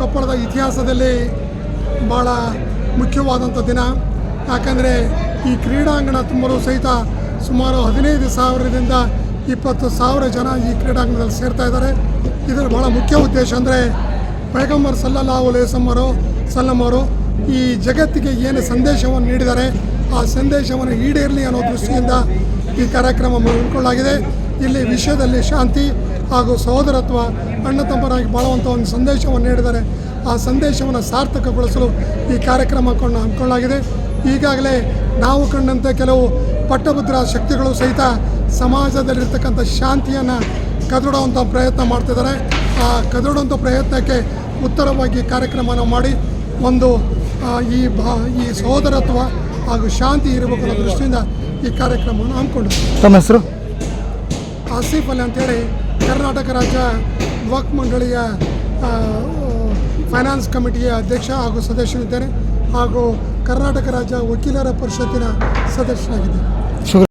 ಕೊಪ್ಪಳದ ಇತಿಹಾಸದಲ್ಲಿ ಭಾಳ ಮುಖ್ಯವಾದಂಥ ದಿನ. ಯಾಕಂದರೆ ಈ ಕ್ರೀಡಾಂಗಣ ತುಂಬಲು ಸಹಿತ ಸುಮಾರು ಹದಿನೈದು ಸಾವಿರದಿಂದ ಇಪ್ಪತ್ತು ಸಾವಿರ ಜನ ಈ ಕ್ರೀಡಾಂಗಣದಲ್ಲಿ ಸೇರ್ತಾ ಇದ್ದಾರೆ. ಇದರ ಭಾಳ ಮುಖ್ಯ ಉದ್ದೇಶ ಅಂದರೆ ಪೈಗಂಬರ್ ಸಲ್ಲಲ್ಲಾಹು ಅಲೈಸಮ್ಮರು ಸಲ್ಲಮ್ಮರು ಈ ಜಗತ್ತಿಗೆ ಏನು ಸಂದೇಶವನ್ನು ನೀಡಿದ್ದಾರೆ, ಆ ಸಂದೇಶವನ್ನು ಈಡೇರಲಿ ಅನ್ನೋ ದೃಷ್ಟಿಯಿಂದ ಈ ಕಾರ್ಯಕ್ರಮ ಹಮ್ಮಿಕೊಳ್ಳಲಾಗಿದೆ ಇಲ್ಲಿ ವಿಶ್ವದಲ್ಲಿ ಶಾಂತಿ ಹಾಗೂ ಸಹೋದರತ್ವ ಅಣ್ಣ ತಮ್ಮರಾಗಿ ಬಾಳುವಂಥ ಒಂದು ಸಂದೇಶವನ್ನು ನೀಡಿದ್ದಾರೆ ಆ ಸಂದೇಶವನ್ನು ಸಾರ್ಥಕಗೊಳಿಸಲು ಈ ಕಾರ್ಯಕ್ರಮ ಕೊಂಡು ಹಮ್ಮಿಕೊಳ್ಳಲಾಗಿದೆ. ಈಗಾಗಲೇ ನಾವು ಕಂಡಂತೆ ಕೆಲವು ಪಟ್ಟಭದ್ರ ಶಕ್ತಿಗಳು ಸಹಿತ ಸಮಾಜದಲ್ಲಿರ್ತಕ್ಕಂಥ ಶಾಂತಿಯನ್ನು ಕದಡುವಂಥ ಪ್ರಯತ್ನ ಮಾಡ್ತಿದ್ದಾರೆ. ಆ ಕದಡುವಂಥ ಪ್ರಯತ್ನಕ್ಕೆ ಉತ್ತರವಾಗಿ ಕಾರ್ಯಕ್ರಮನ ಮಾಡಿ ಒಂದು ಈ ಬಾ ಈ ಸಹೋದರತ್ವ ಹಾಗೂ ಶಾಂತಿ ಇರಬೇಕು ಅನ್ನೋ ದೃಷ್ಟಿಯಿಂದ ಈ ಕಾರ್ಯಕ್ರಮವನ್ನು ಹಮ್ಮಿಕೊಂಡಿದ್ದೆ ತಮ್ಮ ಹೆಸರು? ಆಸೀಫ್ ಅಲಿ ಅಂತೇಳಿ ಕರ್ನಾಟಕ ರಾಜ್ಯ ವಕ್ ಮಂಡಳಿಯ ಫೈನಾನ್ಸ್ ಕಮಿಟಿಯ ಅಧ್ಯಕ್ಷ ಹಾಗೂ ಸದಸ್ಯನಿದ್ದೇನೆ ಹಾಗೂ ಕರ್ನಾಟಕ ರಾಜ್ಯ ವಕೀಲರ ಪರಿಷತ್ತಿನ ಸದಸ್ಯನಾಗಿದ್ದೇನೆ